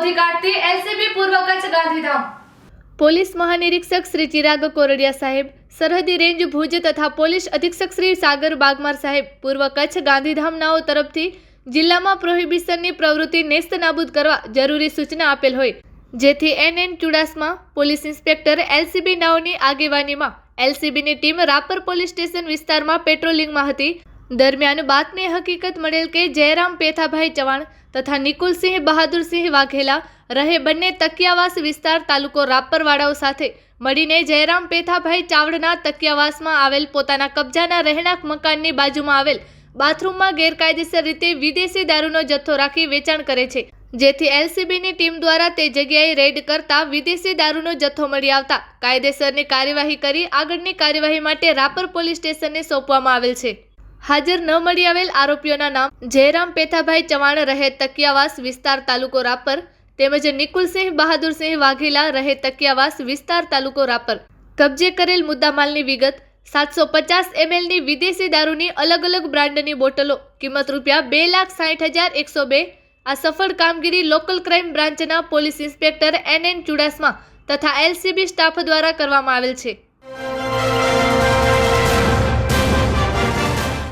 શોધી કાઢતી એલસીબી પૂર્વ કચ્છ ગાંધીધામ પોલીસ મહાનિરીક્ષક શ્રી ચિરાગ કોરડિયા સાહેબ, સરહદી રેન્જ ભુજ તથા પોલીસ અધિક્ષક શ્રી સાગર બાગમાર સાહેબ, પૂર્વ કચ્છ ગાંધીધામનાઓ તરફથી જિલ્લામાં પ્રોહિબિશનની પ્રવૃત્તિ નેસ્ત નાબૂદ કરવા જરૂરી સૂચના આપેલ હોય. જેથી N N Chudasama, police inspector LCB નાઓની આગેવાનીમાં એલસીબીની ટીમ રાપર પોલીસ સ્ટેશન વિસ્તારમાં પેટ્રોલિંગમાં હતી. દરમિયાન બાતમી હકીકત મળેલ કે જયરામ પેથાભાઈ ચવાણ તથા નિકુલસિંહ બહાદુરસિંહ વાઘેલા રહે બંને તકિયાવાસ વિસ્તાર તાલુકો રાપરવાડાઓ સાથે મળીને જયરામ પેથાભાઈ ચાવડના તકિયાવાસમાં આવેલ પોતાના કબજાના રહેણાંક મકાનની બાજુમાં આવેલ બાથરૂમમાં ગેરકાયદેસર રીતે વિદેશી દારૂનો જથ્થો રાખી વેચાણ કરે છે. જેથી એલસીબીની ટીમ દ્વારા તે જગ્યાએ રેડ કરતા વિદેશી દારૂનો જથ્થો મળી આવતા કાયદેસરની કાર્યવાહી કરી આગળની કાર્યવાહી માટે રાપર પોલીસ સ્ટેશનને સોંપવામાં આવેલ છે. હાજર ન મળી આવેલ આરોપીઓના નામ જયરામ પેથાભાઈ ચવાણ રહે તકિયાવાસ વિસ્તાર તાલુકો રાપર તેમજ નિકુલસિંહ બહાદુરસિંહ વાઘેલા રહે તકિયાવાસ વિસ્તાર તાલુકો રાપર. કબજે કરેલ મુદ્દામાલની વિગત સાતસો પચાસ એમએલની વિદેશી દારૂની અલગ અલગ બ્રાન્ડની બોટલો કિંમત રૂપિયા બે લાખ સાઠ હજાર એકસો બે. આ સફળ કામગીરી લોકલ ક્રાઇમ બ્રાન્ચના police inspector N N Chudasama તથા એલસીબી સ્ટાફ દ્વારા કરવામાં આવેલ છે.